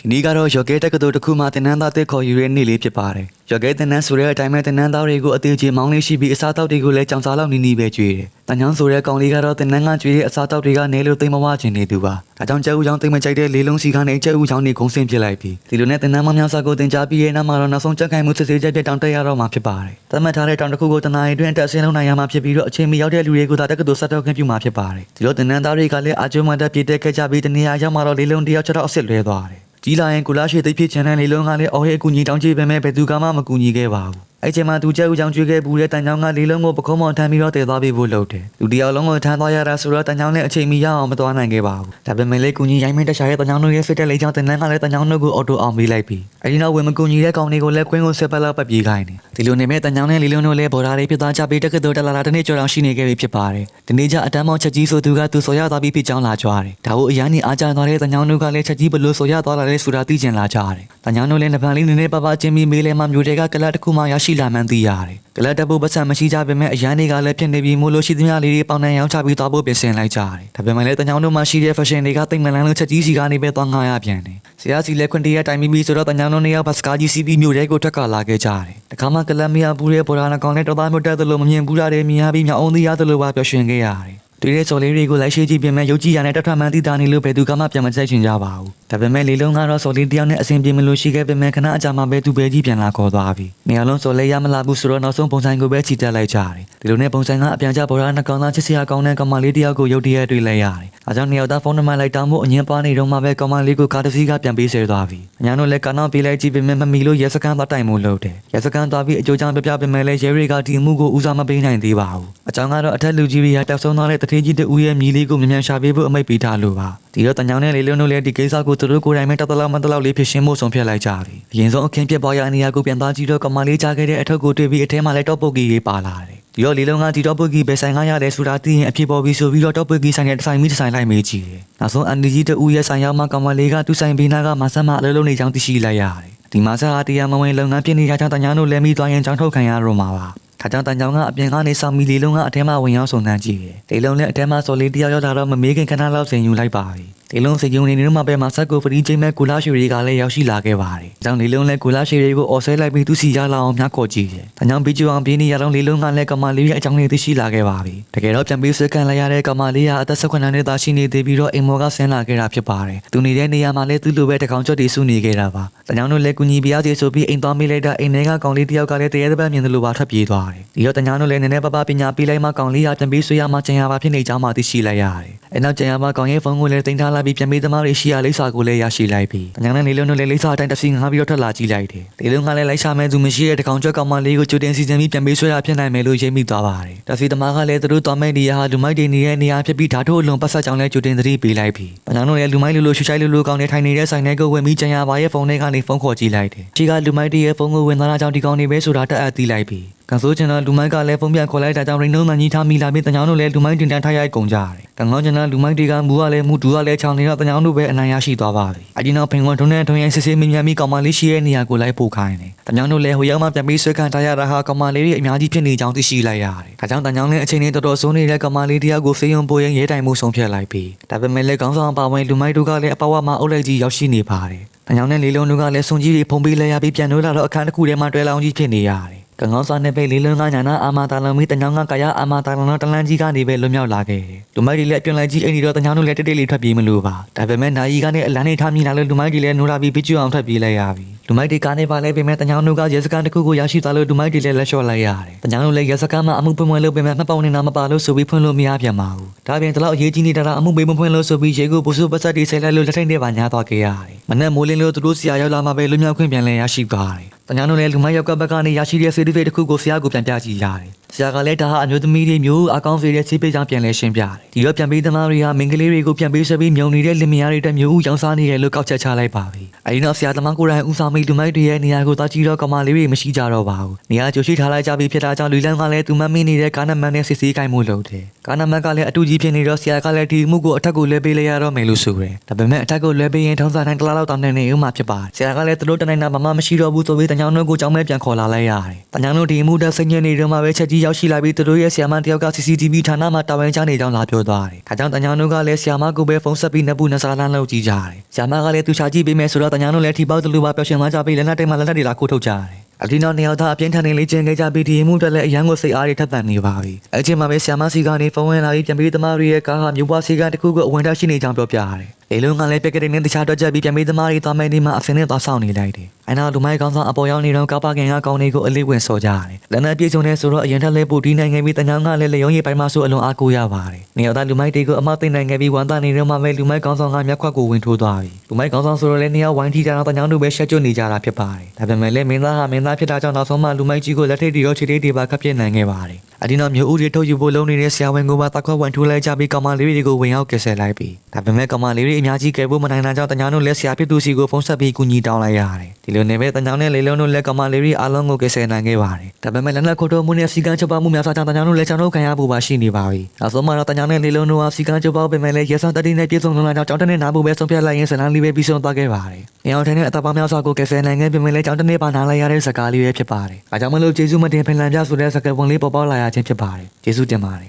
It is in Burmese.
ဒီနေ့ကတော့ရော်ကဲတက္ကသိုလ်တစ်ခုမှတင်နန်းသားတက်ခေါ်ယူတဲ့နေ့လေးဖြစ်ပါတယ်။ရော်ကဲတင်နန်းဆိုတဲ့အတိုင်းပဲတင်နန်းသားတွေကိုအသေးချေမောင်းလေးရှိပြီးအစားတောက်တွေကိုလည်းကြောင်စားလောက်နီးနီးပဲကျွေးတယ်။တန်ချောင်းဆိုတဲ့ကောင်လေးကတော့တင်နန်းကကျွေးတဲ့အစားတောက်တွေကနေလို့သိမ့်မဝချင်နေသူပါ။ဒါကြောင့်ကျဲဦးချောင်းသိမ့်မကြိုက်တဲ့လေးလုံးစီကနေကျဲဦးချောင်းနေဂုံစင်ပြစ်လိုက်ပြီးဒီလိုနဲ့တင်နန်းမများစာကိုတင်ကြားပြီးရဲ့နောက်မှာတော့နောက်ဆုံးချက်ခိုင်မှုစစ်ဆေးချက်တဲ့တောင်တက်ရတော့မှာဖြစ်ပါတယ်။သတ်မှတ်ထားတဲ့တောင်တစ်ခုကိုတနာရီအတွင်းတက်ဆင်းလုံးနိုင်ရမှာဖြစ်ပြီးတော့အချိန်မီရောက်တဲ့လူတွေကိုသာတက္ကသိုလ်ဆက်တော့ခွင့်ပြုမှာဖြစ်ပါတယ်။ဒီလိုတင်နန်းသားတွေကလည်းအာကျုံမတက်ပြည့်တက်ခဲ့ကြပြီးတနေရာရောက်မှာတော့လေးလုံးတယောက်ချက်တော့အစ်စ်လွဲသွားတယ်။ ကြီးလာရင်ကိုလာရှိသိပ်ဖြစ်ချင်တဲ့လေလုံးကလည်းအော်ဟဲအကူကြီးတောင်းချေပဲမဲ့ဘယ်သူကမှမကူညီခဲ့ပါဘူးအဲ့ချိန်မှာသူကျဲဦးချောင်းကျွေးခဲ့ဘူးတဲ့တန်ချောင်းကလေလုံးကိုပခုံးမောင်ထမ်းပြီးတော့တည်သွားပြီးဖို့လုပ်တယ်လူတယောက်လုံးကိုထမ်းသွားရတာဆိုတော့တန်ချောင်းလည်းအချိန်မီရအောင်မသွားနိုင်ခဲ့ပါဘူးဒါပေမဲ့လေကူညီရိုင်းမင်းတခြားရဲ့တန်ချောင်းတို့ရဲ့စစ်တဲ့လေချောင်းတင်နန်းကလည်းတန်ချောင်းတို့ကိုအော်တိုအောင်ပေးလိုက်ပြီး အဲ့ဒီနောက်ဝင်မကူညီတဲ့ကောင်တွေကိုလည်းကွင်းကိုဆက်ပတ်လောက်ပတ်ပြေးခိုင်းတယ်ဒီလိုနေမဲ့တန်ချောင်းနဲ့လေလုံးတို့လည်းဘော်ဒါတွေဖြစ်သွားကြပြီးတက္ကသိုလ်တလာလာတစ်နေ့ကျော်အောင်ရှိနေခဲ့ပြီဖြစ်ပါတယ်ဒီနေ့ကျအတန်းမောင်ချက်ကြီးဆိုသူကသူဆိုရသွားပြီးဖြစ်ကြောင်းလာကြွားတယ်ဒါကိုအရန်နေအားကြသွားတဲ့တန်ချောင်းတို့ကလည်းချက်ကြီးဘလို့ဆိုရသွားလာလဲဆိုတာသိကျင်လာကြတယ်တန်ချောင်းတို့လည်းနှပန်လေးနည်းနည်းပါးပါးချင်းပြီးမေးလဲမှမျိုးတွေကကလတ်တစ်ခုမှရရှိလာမှန်းသိရတယ် ကလတ်တပုတ်ပတ်စံမရှိကြပေမဲ့အရန်တွေကလည်းဖြစ်နေပြီးမို့လို့ရှိသမျှလေးတွေပေါင်နှံရောင်းချပြီးသွားဖို့ပြင်ဆင်လိုက်ကြတယ်ဒါပေမဲ့လည်းတန်ချောင်းတို့မှရှိတဲ့ fashion တွေကတိတ်မလန်းလို့ချက်ကြီးစီကနေပဲသွားငှားရပြန်တယ်ဆရာစီလည်းခွင့်တရတိုင်ပြီးပြီဆိုတော့တန်ချောင်းတို့နေရာဘတ်စကားကြီးစီးပြီးမျိုးတွေကိုထက်ကလာခဲ့ကြတယ်တခါမှကလတ်မရဘူးတဲ့ပေါ်လာကောင်နဲ့တော်သားမျိုးတက်သလိုမမြင်ဘူးတာတွေမြင်ရပြီးမြောက်အောင်သေးရသလိုပါပျော်ရွှင်ခဲ့ရတယ် တွေ့တဲ့စော်လေးတွေကိုလိုက်ရှိကြည့်ပြင်မဲ့ရုပ်ကြည့်ရတဲ့တထမှန်တိတာနေလို့ဘယ်သူကမှပြန်မကြိုက်ချင်ကြပါဘူးဒါပေမဲ့လေလုံးကတော့စော်လေးတယောက်နဲ့အဆင်ပြေမလို့ရှိခဲ့ပေမဲ့ခဏအကြာမှပဲသူပဲကြီးပြန်လာခေါ်သွားပြီနေရာလုံးစော်လေးရမလာဘူးဆိုတော့နောက်ဆုံးပုံစံကိုပဲချီတက်လိုက်ကြတယ်ဒီလိုနဲ့ပုံစံကအပြန်ကြပေါ်လာနှကောင်သားချစ်စရာကောင်းတဲ့ကောင်မလေးတယောက်ကိုရုပ်တရက်တွေ့လိုက်ရတယ်အဲကြောင့်နေရာသားဖုန်းနံပါတ်လိုက်တောင်းဖို့အငင်းပွားနေတော့မှပဲကောင်မလေးကိုကားတစ်စီးကပြန်ပေးဆဲသွားပြီအညာတို့လည်းကနောက်ပေးလိုက်ကြည့်ပေမဲ့မမီလို့ရဲစခန်းသွားတိုင်မှုလုပ်တယ်ရဲစခန်းသွားပြီးအကျိုးကြောင့်ပြပြပေမဲ့လည်းရဲတွေကဒီအမှုကိုဦးစားမပေးနိုင်သေးပါဘူးအကြောင်းကတော့အထက်လူကြီးတွေကတောက်ဆုံးသွားတဲ့တထေးကြီးတူရဲ့မြည်လေးကိုမြန်မြန်ရှာပေးဖို့အမိတ်ပေးထားလို့ပါဒီတော့တန်ကြောင်နဲ့လေလုံးတို့လည်းဒီကိစ္စကိုသူတို့ကိုယ်တိုင်ပဲတတလောက်မတလောက်လေးဖြစ်ရှင်းဖို့ဆုံးဖြတ်လိုက်ကြပြီအရင်ဆုံးအခင်းပြစ်ပွားရအနေအကိုပြန်သားကြည့်တော့ကမလေးကြားခဲ့တဲ့အထက်ကိုတွေ့ပြီးအထဲမှာလည်းတော့ပုတ်ကြီးရေးပါလာတယ်ဒီတော့လေလုံးကဒီတော့ပုတ်ကြီးပဲဆိုင်ကားရတယ်ဆိုတာသိရင်အဖြစ်ပေါ်ပြီးဆိုပြီးတော့တော့ပုတ်ကြီးဆိုင်တဲ့ဒီဇိုင်းမီဒီဇိုင်းလိုက်မေးကြည့်တယ်နောက်ဆုံးအန်ဒီကြီးတူရဲ့ဆိုင်ရောက်မှကမလေးကသူ့ဆိုင်ဘေးနားကမဆမ်းမအလုံးလုံးနေချောင်းသိရှိလိုက်ရတယ်ဒီမှာစားတရားမဝင်လုပ်ငန်းပြနေကြတဲ့တန်ကြောင်တို့လည်းမိသွားရင်ချောင်းထုတ်ခံရတော့မှာပါ။ ဒါကြောင့်တန်ကြောင်ကအပြင်ကနေဆောင်မီလီလုံးကအထဲမှာဝင်ရောက်ဆုံနှမ်းကြည့်တယ်။ဒီလုံးလည်းအထဲမှာစော်လေးတယောက်ရောက်လာတော့မမေးခင်ခဏလောက်ဆင်ယူလိုက်ပါပြီ။ ဒီလုံးစကြုံနေနေမှပဲမဆက်ကိုဖရီချင်းမဲ့ကူလာရှူတွေကလည်းရောက်ရှိလာခဲ့ပါတယ်။ဒါကြောင့်ဒီလုံးလည်းကူလာရှူတွေကိုအော်ဆဲလိုက်ပြီးသူစီရလာအောင်မြတ်ခေါ်ကြည့်တယ်။ဒါကြောင့်ဘီဂျူအောင်ပြင်းနေရတော့ဒီလုံးကလည်းကမာလေးရဲ့အကြောင်းလေးသိရှိလာခဲ့ပါပြီ။တကယ်တော့ပြန်ပြီးစကန်လိုက်ရတဲ့ကမာလေးကအသက်၁၈နှစ်သားရှိနေသေးပြီးတော့အိမ်မော်ကဆင်းလာခဲ့တာဖြစ်ပါတယ်။သူနေတဲ့နေရာမှာလည်းသူ့လိုပဲတကောင်ချွတ်တီစုနေခဲ့တာပါ။ဒါကြောင့်တို့လည်းကူညီပြရစီဆိုပြီးအိမ်သွားမိလိုက်တာအိမ်ထဲကကောင်လေးတယောက်ကလည်းတရေတပတ်မြင်တယ်လို့ပါထွက်ပြေးသွားတယ်။ဒီတော့တညာတို့လည်းနည်းနည်းပါးပါးပညာပေးလိုက်မှကောင်လေးကပြန်ပြီးဆွေးရမှကြံရပါဖြစ်နေကြောင်းမှသိရှိလိုက်ရတယ်။အဲနောက်ကြံရပါကောင်ရဲ့ဖုန်းကိုလည်းတင်ထားလိုက်ပြီးပြန်ပြီးသမားတွေရှိရလိမ့်စာကိုလည်းရရှိလိုက်ပြီးတညာနဲ့နေလုံးတို့လည်းလိမ့်စာအတိုင်းတစ်စီငါပြီးတော့ထွက်လာကြည့်လိုက်တယ်။ဒီလုံးကလည်းလိုက်ရှာမဲ့သူမရှိတဲ့တကောင်ကျွတ်ကောင်မလေးကိုကြိုတင်စီစဉ်ပြီးပြန်ပြီးဆွေးရဖြစ်နိုင်မယ်လို့ရိပ်မိသွားပါတယ်။တစီသမားကလည်းသူတို့တော်မဲ့နေရာဟာလူမိုက်တွေနေတဲ့နေရာဖြစ်ပြီးဓာတ်ထုတ်အလွန်ပတ်ဆက်ကြောင်းလည်းကြိုတင်သတိပေးလိုက်ပြီးတညာတို့လည်းလူမိုက်လူလိုရှူရှိုက်လူလိုကောင်နေထိုင်နေတဲ့ဆိုင်ထဲကိုဝင်ပြီးကြံရပါရဲ့ဖုန်းထဲကနေဖုန်းခေါ်ကြည့်လိုက်တယ်။ဒီကလူမိုက်တွေရဲ့ဖုန်းကိုဝင်သွားတာကြောင့်ဒီကောင်နေပဲဆိုတာတက်အပ်သိလိုက်ပြီး ကန်ဆိုးချင်တော့လူမိုက်ကလည်းဖုန်းပြန်ခေါ်လိုက်တာကြောင့်ရိန်နှုံးမှန်ကြီးထားမိလာပြီးတညောင်းတို့လည်းလူမိုက်တင်တန်းထားရိုက်ကုန်ကြတယ်။ကံကောင်းချင်တော့လူမိုက်တွေကမူကလည်းမူတူကလည်းချောင်းနေတော့တညောင်းတို့ပဲအနိုင်ရရှိသွားပါပြီ။အဒီနောက်ဖင်ကွန်ထုံးနဲ့ထုံးရင်စစ်စစ်မြင်မြန်ပြီးကောင်မလေးရှိရဲ့နေရာကိုလိုက်ပို့ခိုင်းတယ်။တညောင်းတို့လည်းဟိုရောက်မှပြန်ပြီးဆွဲခံထားရတာဟာကောင်မလေးတွေအများကြီးဖြစ်နေကြောင်းသိရှိလိုက်ရတယ်။ဒါကြောင့်တညောင်းလည်းအချိန်နဲ့တော်တော်ဆိုးနေတဲ့ကောင်မလေးတယောက်ကိုဖေးယုံပိုးရင်ရဲတိုင်မှုဆုံးဖြတ်လိုက်ပြီးဒါပေမဲ့လည်းကောင်းဆောင်ပါဝင်လူမိုက်တို့ကလည်းအပေါ်ဝမှာအုပ်လိုက်ကြီးရောက်ရှိနေပါတယ်။တညောင်းနဲ့လေးလုံးတို့ကလည်းစုံကြီးတွေဖုံပေးလဲရပြီးပြန်လို့လာတော့အခန်းတစ်ခုထဲမှာတွဲလောင်းကြီးဖြစ်နေရတယ်။ ကံကောင်းစားနဲ့ပဲလေးလုံးကညာနာအာမတာလုံးမီတညောင်းကကာယအာမတာလုံးတော့တလန်းကြီးကနေပဲလွတ်မြောက်လာခဲ့တယ်။လူမိုက်တွေလည်းအတွင်လိုက်ကြီးအိမ်ဒီတော့တညောင်းတို့လည်းတိတ်တိတ်လေးထွက်ပြေးမလို့ပါ။ဒါပေမဲ့နိုင်ကြီးကနေအလန်းနေထားမိလာလို့လူမိုက်တွေလည်းနိုးလာပြီးပြချူအောင်ထွက်ပြေးလိုက်ရပြီ။လူမိုက်တွေကားနေပါလဲပေမဲ့တညောင်းတို့ကရဲစခန်းတစ်ခုကိုရရှိသွားလို့လူမိုက်တွေလည်းလက်လျှော့လိုက်ရတယ်။တညောင်းတို့လည်းရဲစခန်းမှာအမှုပွင့်ပွင့်လုပ်ပေမဲ့မှတ်ပေါင်းနေတာမပါလို့ဆိုပြီးဖွင့်လို့မရပြန်ပါဘူး။ဒါပြင်ဒီလောက်အရေးကြီးနေတာအမှုပေးမဖွင့်လို့ဆိုပြီးရဲကိုပူစုပတ်သက်တွေဆက်လိုက်လို့လက်ထိတ်တွေပါညားသွားခဲ့ရတယ်။မနဲ့မိုးလင်းလို့သူတို့ဆရာရောက်လာမှပဲလွတ်မြောက်ခွင့်ပြန်လဲရရှိသွားတယ်။ တညာတို့လည်းလူမရောက်ကဘက်ကနေရရှိတဲ့စေတီဖေးတစ်ခုကိုဆရာကိုပြန်ပြကြည့်ရတယ်။ ဆရာကလည်းဒါဟာအမျိုးသမီးတွေမျိုးအကောင်းစေတဲ့စေးပေးကြောင်းပြန်လဲရှင်းပြတယ်။ဒီတော့ပြန်ပေးသမားတွေကမင်္ဂလေးတွေကိုပြန်ပေးဆက်ပြီးမြုံနေတဲ့လင်မယားတွေတက်မျိုးဦးရောင်းစားနေတယ်လို့ကောက်ချက်ချလိုက်ပါပြီ။အဲဒီနောက်ဆရာသမားကိုယ်တိုင်ဦးဆောင်ပြီးလူမိုက်တွေရဲ့နေရာကိုသွားကြည့်တော့ကမာလေးတွေမရှိကြတော့ပါဘူး။နေရာကြိုရှိထားလိုက်ကြပြီးဖြစ်တာကြောင့်လူလန်းကလည်းသူမမင်းနေတဲ့ကားနမန်နဲ့စစ်ဆေးကိုင်းမှုလုပ်တယ်။ကားနမန်ကလည်းအတူကြီးဖြစ်နေတော့ဆရာကလည်းဒီမှုကိုအထက်ကိုလဲပေးလိုက်ရတော့မယ်လို့ဆိုတယ်။ဒါပေမဲ့အထက်ကိုလဲပေးရင်ထုံးစံတိုင်းတစ်လားလောက်တောင်းနေနေဦးမှာဖြစ်ပါတယ်။ဆရာကလည်းသူတို့တနိုင်တာမမမရှိတော့ဘူးဆိုပြီးတညောင်းတို့ကိုကြောင်းမဲပြန်ခေါ်လာလိုက်ရတယ်။တညောင်းတို့ဒီမှုတက်စိတ်ညစ်နေတော့မှပဲချက်ကြီးကြီးရောက်ရှိလာပြီးသူတို့ရဲ့ဆီယာမတယောက်က CCTV ဌာနမှာတာဝန်ကျနေကြောင်းလာပြောသွားတယ်။ဒါကြောင့်တညာတို့ကလည်းဆီယာမကိုပဲဖုန်းဆက်ပြီးနဘူးနစားလန်းလုပ်ကြည့်ကြတယ်။ဆီယာမကလည်းသူချာကြည့်ပေးမယ်ဆိုတော့တညာတို့လည်းထိပေါက်တလူပါပျော်ရွှင်သွားကြပြီးလက်နက်တိတ်မှလက်နက်တွေလာခိုးထုတ်ကြတယ်။အဒီနောက်နှစ်ယောက်သားအပြင်းထန်နေလေးကျင်ခဲ့ကြပြီးဒီမှုအတွက်လည်းအရန်ကိုစိတ်အားတွေထက်သန်နေပါပြီ။အချိန်မှာပဲဆီယာမစီကနေဖုန်းဝင်လာပြီးပြန်ပြီးသမားတွေရဲ့ကားဟာမြို့ပွားစီကတစ်ခုကိုအဝင်တက်ရှိနေကြောင်းပြောပြရတယ်။ လေလုံးကလည်းပြက်ကလေးနဲ့တခြားတော့ချက်ပြီးပြန်ပြီးသမားတွေသွားမယ်ဒီမှာအစင်းနဲ့သွားဆောင်နေလိုက်တယ်။အဲနောက်လူမိုက်ကောင်းဆောင်အပေါ်ရောက်နေတော့ကားပါကင်ကကောင်းတွေကိုအလေးဝင်စော်ကြရတယ်။လက်နက်ပြေဆုံးနေဆိုတော့အရင်ထက်လည်းပိုတီးနိုင်ခဲ့ပြီးတညာကလည်းလေယုံရီပိုင်းမှာဆိုအလွန်အားကိုးရပါတယ်။နေရာသားလူမိုက်တွေကိုအမသိနိုင်ခဲ့ပြီးဝန်သားနေတော့မှပဲလူမိုက်ကောင်းဆောင်ကမျက်ခွက်ကိုဝင်ထိုးသွားပြီ။လူမိုက်ကောင်းဆောင်ဆိုတော့လည်းနေရာဝိုင်းထိကြတော့တညာတို့ပဲရှက်ကျွတ်နေကြတာဖြစ်ပါတယ်။ဒါပေမဲ့လည်းမင်းသားဟာမင်းသားဖြစ်တာကြောင့်နောက်ဆုံးမှလူမိုက်ကြီးကိုလက်ထိပ်တီရောခြေထိပ်တီပါခပ်ပြစ်နိုင်ခဲ့ပါတယ်။ အဒီနောက်မျိုးဦးတွေထုတ်ယူဖို့လုံးနေတဲ့ဆရာဝန်ကပါတက်ခွက်ဝန်ထိုးလိုက်ကြပြီးကောင်မလေးတွေကိုဝင်ရောက်ကယ်ဆယ်လိုက်ပြီဒါပေမဲ့ကောင်မလေးတွေအများကြီးကယ်ဖို့မနိုင်တာကြောင့်တညာတို့လက်ဆရာဖြစ်သူစီကိုဖုန်းဆက်ပြီးကူညီတောင်းလိုက်ရတယ်ဒီလိုနဲ့ပဲတညာနဲ့လေလုံးတို့လက်ကောင်မလေးတွေအားလုံးကိုကယ်ဆယ်နိုင်ခဲ့ပါတယ်ဒါပေမဲ့လက်နက်ခိုးထုတ်မှုနဲ့စီကံချုပ်ပါမှုများစွာကြောင့်တညာတို့လက်ချောင်းတို့ခံရဖို့ပါရှိနေပါပြီနောက်ဆုံးမှတော့တညာနဲ့လေလုံးတို့ဟာစီကံချုပ်ပါပေမဲ့လည်းရဲဆောင်တတိနဲ့ပြည်စုံလုံးလာကြောင့်ကြောင်းတနေ့နားဖို့ပဲဆုံးဖြတ်လိုက်ရင်ဇလန်လေးပဲပြီးဆုံးသွားခဲ့ပါတယ်နေအောင်ထိုင်တဲ့အတပါများစွာကိုကယ်ဆယ်နိုင်ခဲ့ပေမဲ့လည်းကြောင်းတနေ့ပါနားလိုက်ရတဲ့စကားလေးပဲဖြစ်ပါတယ်အဲကြောင့်မလို့ကျေးဇူးမတင်ဖင်လန်ပြဆိုတဲ့စကားပုံလေးပေါ်ပေါက်လာရခြင်းဖြစ်ပါတယ်ကျေးဇူးတင်ပါတယ်